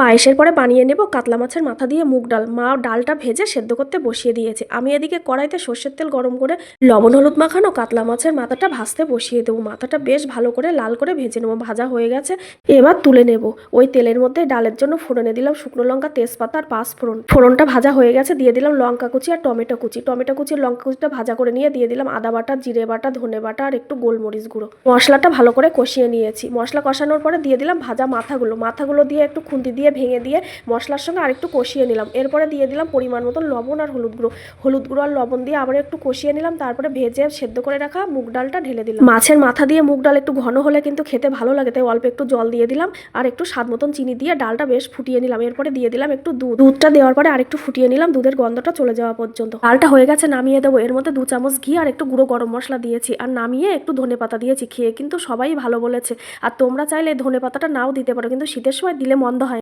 পায়েসের পরে বানিয়ে নেব, কাতলা মাছের মাথা দিয়ে মুগ ডাল। মা ডালটা ভেজে সেদ্ধ করতে বসিয়ে দিয়েছে। আমি এদিকে কড়াইতে সর্ষের তেল গরম করে লবণ, হলুদ মাখানো কাতলা মাছের মাথাটা ভাজতে বসিয়ে দেবো। মাথাটা বেশ ভালো করে লাল করে ভেজে নেব। ভাজা হয়ে গেছে, এবার তুলে নেব। ওই তেলের মধ্যে ডালের জন্য ফোড়নে দিলাম শুকনো লঙ্কা, তেজপাতা আর পাঁচ ফোড়ন। ফোড়নটা ভাজা হয়ে গেছে, দিয়ে দিলাম লঙ্কা কুচি আর টমেটো কুচি। টমেটো কুচি লঙ্কা কুচিটা ভাজা করে নিয়ে দিয়ে দিলাম আদা বাটা, জিরে বাটা, ধনে বাটা আর একটু গোলমরিচ গুঁড়ো। মশলাটা ভালো করে কষিয়ে নিয়েছি। মশলা কষানোর পরে দিয়ে দিলাম ভাজা মাথাগুলো। মাথাগুলো দিয়ে একটু খুন্তি দিয়ে ভেঙে দিয়ে মশলার সঙ্গে আরেকটু কষিয়ে নিলাম। এরপরে দিয়ে দিলাম পরিমাণ মতন লবণ আর হলুদ গুঁড়ো। হলুদ গুঁড়ো আর লবণ দিয়ে আবার একটু কষিয়ে নিলাম, তারপরে ভেজে সেদ্ধ করে রাখা মুগ ডালটা ঢেলে দিলাম। মাছের মাথা দিয়ে মুগ ডাল একটু ঘন হলে কিন্তু খেতে ভালো লাগে, তাই অল্প একটু জল দিয়ে দিলাম আর একটু স্বাদ মতন চিনি দিয়ে ডালটা বেশ ফুটিয়ে নিলাম। এরপরে দিয়ে দিলাম একটু দুধ। দুধটা দেওয়ার পরে আরেকটু ফুটিয়ে নিলাম, দুধের গন্ধটা চলে যাওয়া পর্যন্ত। ডালটা হয়ে গেছে, নামিয়ে দেবো। এর মধ্যে দু চামচ ঘি আর একটু গুঁড়ো গরম মশলা দিয়েছি। আর নামিয়ে একটু ধনে পাতা দিয়েছি, খেয়ে কিন্তু সবাই ভালো বলেছে। আর তোমরা চাইলে ধনে পাতাটা নাও দিতে পারো, কিন্তু শীতের সময় দিলে মন্দ হয়।